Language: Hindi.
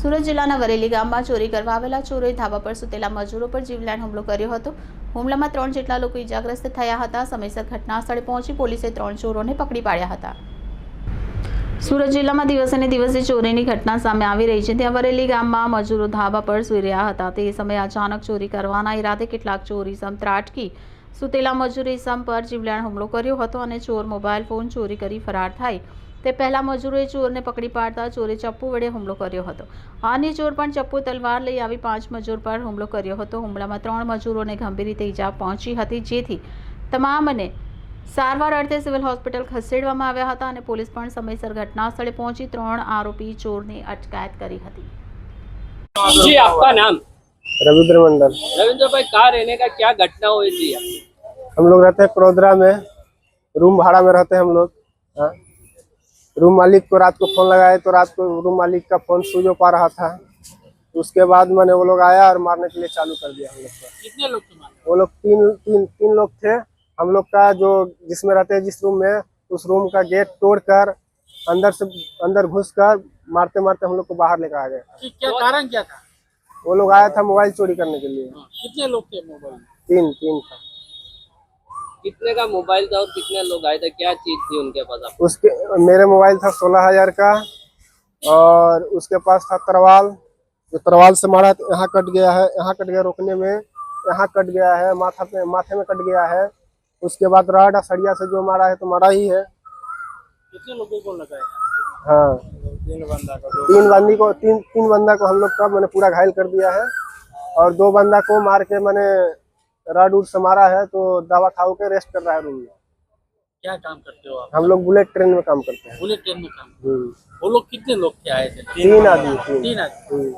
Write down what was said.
સુરત જિલ્લાના વરેલી ગામમાં ચોરી કરવા આવેલા ચોરોએ ધાબા પર સુતેલા મજૂરો પર જીવલેણ હુમલો કર્યો હતો. હુમલામાં ત્રણ જેટલા લોકો ઇજાગ્રસ્ત થયા હતા. સમયસર ઘટના સ્થળે પહોંચી પોલીસે ત્રણ ચોરોને પકડી પાડ્યા હતા. સુરત જિલ્લામાં દિવસે ને દિવસે ચોરીની ઘટના સામે આવી રહી છે. ત્યાં વરેલી ગામમાં મજૂરો ધાબા પર સૂઈ રહ્યા હતા. તે સમયે અચાનક ચોરી કરવાના ઈરાદે કેટલાક ચોરી ઇસમ ત્રાટકી સુતેલા મજૂર ઇસમ પર જીવલેણ હુમલો કર્યો હતો અને ચોર મોબાઈલ ફોન ચોરી કરી ફરાર થાય. તે પહેલાં મજૂરોએ ચોરને પકડી પાડતા ચોરે ચપ્પુ વડે હુમલો કર્યો હતો. આની ચોર પણ ચપ્પુ તલવાર લઈ આવી પાંચ મજૂર પર હુમલો કર્યો હતો. હુમલામાં ત્રણ મજૂરોને ગંભીર રીતે ઈજા પહોંચી હતી જેથી તમામને સારવાર અર્થે સિવિલ હોસ્પિટલ ખસેડવામાં આવ્યા હતા અને પોલીસ પણ સમયસર ઘટના સ્થળે પહોંચી ત્રણ આરોપી ચોરની અટકાયત કરી હતી. રવિન્દ્ર મંડળ રવિન્દ્રભાઈ કાર એને કા ઘટના હોય જી? हम लोग रहते हैं क्रोधरा में रूम भाड़ा में रहते हैं हम लोग हाँ। रूम मालिक को रात को फ़ोन लगाए तो रात को रूम मालिक का फ़ोन स्विच हो पा रहा था। उसके बाद मैंने वो लोग आया और मारने के लिए चालू कर दिया हम लोग को। कितने लोग वो लोग तीन तीन तीन लोग थे। हम लोग का जो जिसमें रहते हैं जिस रूम में उस रूम का गेट तोड़कर अंदर से अंदर घुस कर मारते मारते हम लोग को बाहर लेकर आ गए। क्या कारण क्या था? वो लोग आया था मोबाइल चोरी करने के लिए। कितने लोग थे मोबाइल तीन तीन था। कितने का मोबाइल था और कितने लोग आए थे? क्या चीज़ थी उनके पास उसके मेरे मोबाइल था सोलह हज़ार का और उसके पास था तरवाल। जो तरवाल से मारा तो यहाँ कट गया है यहाँ कट गया रोकने में यहाँ कट गया है माथा पे माथे में कट गया है। उसके बाद रॉड सरिया से जो मारा है तो मारा ही है। कितने लोगों को लगाया? हाँ। तीन बंदा का तीन बंदी को तीन तीन बंदा को हम लोग का मैंने पूरा घायल कर दिया है। और दो बंदा को मार के मैंने रॉड उड समारा मारा है तो दवा खाओ के रेस्ट कर रहा है रूम में। क्या काम करते हो आप? हम लोग बुलेट ट्रेन में काम करते हैं। बुलेट ट्रेन में काम हम्म। वो लोग कितने लोग थे आए थे? तीन आदमी तीन। तीन आदमी। हम्म।